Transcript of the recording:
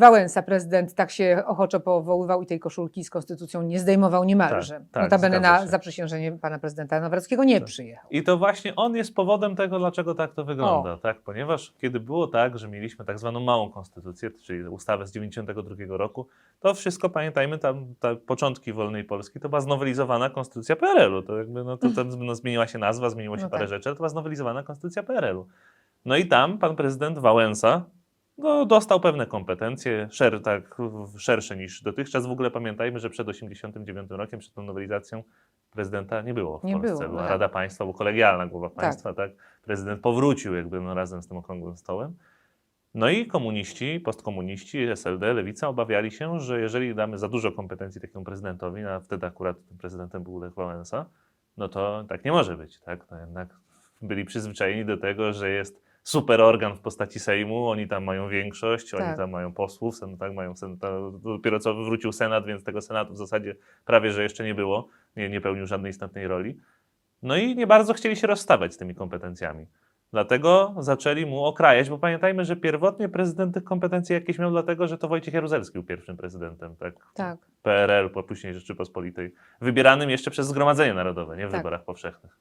Wałęsa, prezydent, tak się ochoczo powoływał i tej koszulki z konstytucją nie zdejmował niemalże. Tak, tak, Notabene na się. zaprzysiężenie pana prezydenta Nawrockiego nie Tak. przyjechał. I to właśnie on jest powodem tego, dlaczego tak to wygląda. Tak? Ponieważ kiedy było tak, że mieliśmy tak zwaną małą konstytucję, czyli ustawę z 92 roku, to wszystko, pamiętajmy, tam te początki wolnej Polski, to była znowelizowana konstytucja PRL-u. To jakby, no, to, to, no, zmieniła się nazwa, zmieniło się No parę tak. rzeczy, ale to była znowelizowana konstytucja PRL-u. No i tam pan prezydent Wałęsa no, dostał pewne kompetencje, szer, tak, szersze niż dotychczas. W ogóle pamiętajmy, że przed 89 rokiem, przed tą nowelizacją prezydenta nie było w Nie Polsce. było, Była tak. Rada Państwa, bo kolegialna głowa państwa, tak. Prezydent powrócił jakby no, razem z tym okrągłym stołem. No i komuniści, postkomuniści, SLD, Lewica obawiali się, że jeżeli damy za dużo kompetencji takiemu prezydentowi, a wtedy akurat tym prezydentem był Lech Wałęsa, no to tak nie może być. Tak? No jednak byli przyzwyczajeni do tego, że jest super organ w postaci Sejmu, oni tam mają większość, oni Tak. tam mają posłów, sen, tak, mają dopiero co wrócił Senat, więc tego Senatu w zasadzie prawie, że jeszcze nie było, nie, nie pełnił żadnej istotnej roli. No i nie bardzo chcieli się rozstawać z tymi kompetencjami. Dlatego zaczęli mu okrajać, bo pamiętajmy, że pierwotnie prezydent tych kompetencji jakieś miał dlatego, że to Wojciech Jaruzelski był pierwszym prezydentem, tak? Tak. PRL, po później Rzeczypospolitej, wybieranym jeszcze przez Zgromadzenie Narodowe, nie w Tak. wyborach powszechnych.